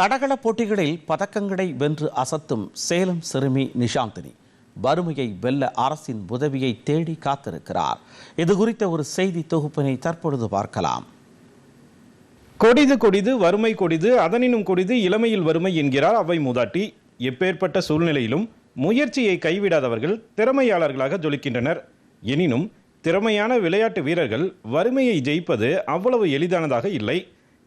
தடகள போட்டிகளில் பதக்கங்களை வென்று அசத்தும் சேலம் சிறுமி நிஷாந்தினி வறுமையை வெல்ல அரசின் உதவியை தேடி காத்திருக்கிறார். இது குறித்த ஒரு செய்தி தொகுப்பினை தற்பொழுது பார்க்கலாம். கொடிது கொடிது வறுமை கொடிது அதனினும் கொடிது இளமையில் வறுமை என்கிறார் அவை மூதாட்டி. எப்பேற்பட்ட சூழ்நிலையிலும் முயற்சியை கைவிடாதவர்கள் திறமையாளர்களாக ஜொலிக்கின்றனர். எனினும் திறமையான விளையாட்டு வீரர்கள் வறுமையை ஜெயிப்பது அவ்வளவு எளிதானதாக இல்லை.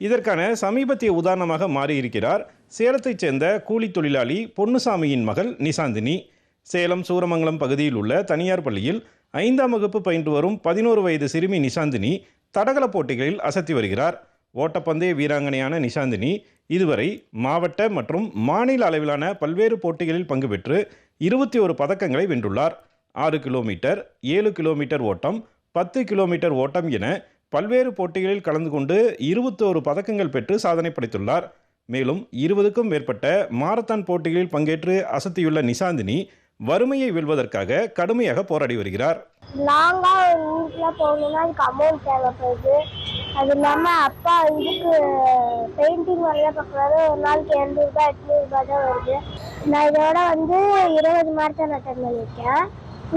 இதற்கான சமீபத்திய உதாரணமாக மாறியிருக்கிறார். சேலத்தைச் சேர்ந்த கூலி தொழிலாளி பொன்னுசாமியின் மகள் நிசாந்தினி. சேலம் சூரமங்கலம் பகுதியில் உள்ள தனியார் பள்ளியில் ஐந்தாம் வகுப்பு பயின்று வரும் பதினோரு வயது சிறுமி நிசாந்தினி தடகள போட்டிகளில் அசத்தி வருகிறார். ஓட்டப்பந்தய வீராங்கனையான நிசாந்தினி இதுவரை மாவட்ட மற்றும் மாநில அளவிலான பல்வேறு போட்டிகளில் பங்கு பெற்று இருபத்தி ஒரு பதக்கங்களை வென்றுள்ளார். ஆறு கிலோமீட்டர் ஏழு கிலோமீட்டர் ஓட்டம் பத்து கிலோமீட்டர் ஓட்டம் என பல்வேறு போட்டிகளில் கலந்து கொண்டு இருபத்தோரு பதக்கங்கள் பெற்று சாதனை படைத்துள்ளார். மேலும் இருபதுக்கும் மேற்பட்ட மாரத்தான் போட்டிகளில் பங்கேற்று அசத்தியுள்ள நிசாந்தினி வறுமையை வெல்வதற்காக கடுமையாக போராடி வருகிறார். லாங்காக ஊருக்குலாம் போகணுன்னா அதுக்கு அமௌண்ட் தேவைப்படுது. அது இல்லாமல் அப்பா இதுக்கு பெயிண்டிங் வரைய பார்க்குறாரு. ஒரு நாளைக்கு எழுநூறுபா எட்நூறுபா தான் வருது. நான் இதோட வந்து இருபது மாரத்தான் அட்டன் பண்ணியிருக்கேன்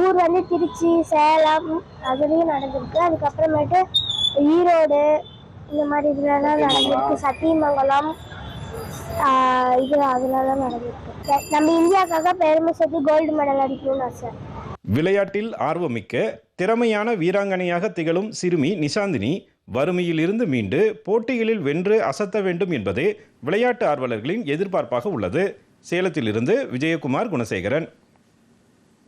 ஊர் வந்து திருச்சி சேலம் அதுலேயும் நடந்திருக்கு. அதுக்கப்புறமேட்டு ஈரோடு இந்த மாதிரி இதுலலாம் நடந்திருக்கு. சத்தியமங்கலம் இது அதுலலாம் நடந்திருக்கு. நம்ம இந்தியாவுக்காக பெருமை சேர்த்து கோல்டு மெடல் அடிக்கணும்னு ஆசை. விளையாட்டில் ஆர்வமிக்க திறமையான வீராங்கனையாக திகழும் சிறுமி நிசாந்தினி வறுமையில் இருந்து மீண்டு போட்டிகளில் வென்று அசத்த வேண்டும் என்பதே விளையாட்டு ஆர்வலர்களின் எதிர்பார்ப்பாக உள்ளது. சேலத்திலிருந்து விஜயகுமார் குணசேகரன்.